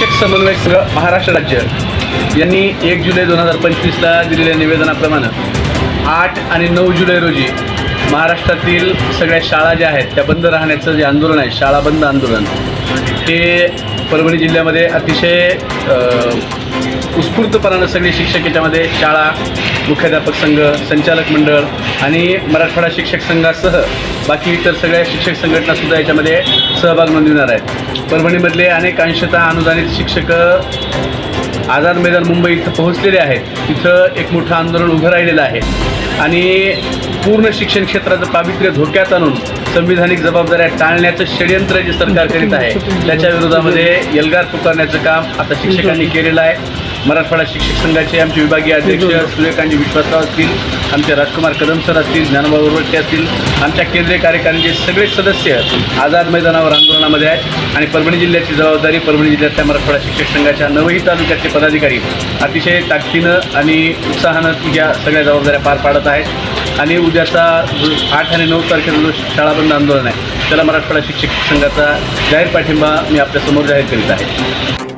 शिक्षक समन्वयक संघ महाराष्ट्र राज्य यांनी एक जुलै दोन हजार पंचवीसला दिलेल्या निवेदनाप्रमाणे आठ आणि नऊ जुलै रोजी महाराष्ट्रातील सगळ्या शाळा ज्या आहेत त्या बंद राहण्याचं जे आंदोलन आहे शाळा बंद आंदोलन हे परभणी जिल्ह्यामध्ये अतिशय उत्स्फूर्तपणानं सगळे शिक्षक याच्यामध्ये शाळा मुख्याध्यापक संघ संचालक मंडळ आणि मराठवाडा शिक्षक संघासह बाकी इतर सगळ्या शिक्षक संघटनासुद्धा याच्यामध्ये सहभाग नोंदविणार आहेत. परभणीमधले अनेक अंशतः अनुदानित शिक्षक आझाद मैदान मुंबई इथं पोहोचलेले आहेत. तिथं एक मोठं आंदोलन उभं राहिलेलं आहे. आणि पूर्ण शिक्षण क्षेत्राचं पावित्र्य धोक्यात आणून संविधानिक जबाबदाऱ्या टाळण्याचं षडयंत्र जे सरकार करीत आहे त्याच्या विरोधामध्ये एल्गार पुकारण्याचं काम आता शिक्षकांनी केलेलं आहे. मराठवाडा शिक्षक संघाचे आमचे विभागीय अध्यक्ष सूर्यकांत विश्वासराव असतील आमचे राजकुमार कदम सर असतील ज्ञानोबा उर्वटे असतील आमच्या केंद्रीय कार्यकारिणीचे सगळे सदस्य आझाद मैदानावर आंदोलनामध्ये आहेत. आणि परभणी जिल्ह्याची जबाबदारी परभणी जिल्ह्यातल्या मराठवाडा शिक्षक संघाच्या नवही तालुक्याचे पदाधिकारी अतिशय ताकदीनं आणि उत्साहानं या सगळ्या जबाबदाऱ्या पार पाडत आहेत. आणि उद्याचा जो आठ आणि नऊ तारखेचा जो शाळा बंद आंदोलन आहे त्याला मराठवाडा शिक्षक संघाचा जाहीर पाठिंबा मी आपल्यासमोर जाहीर करीत आहे.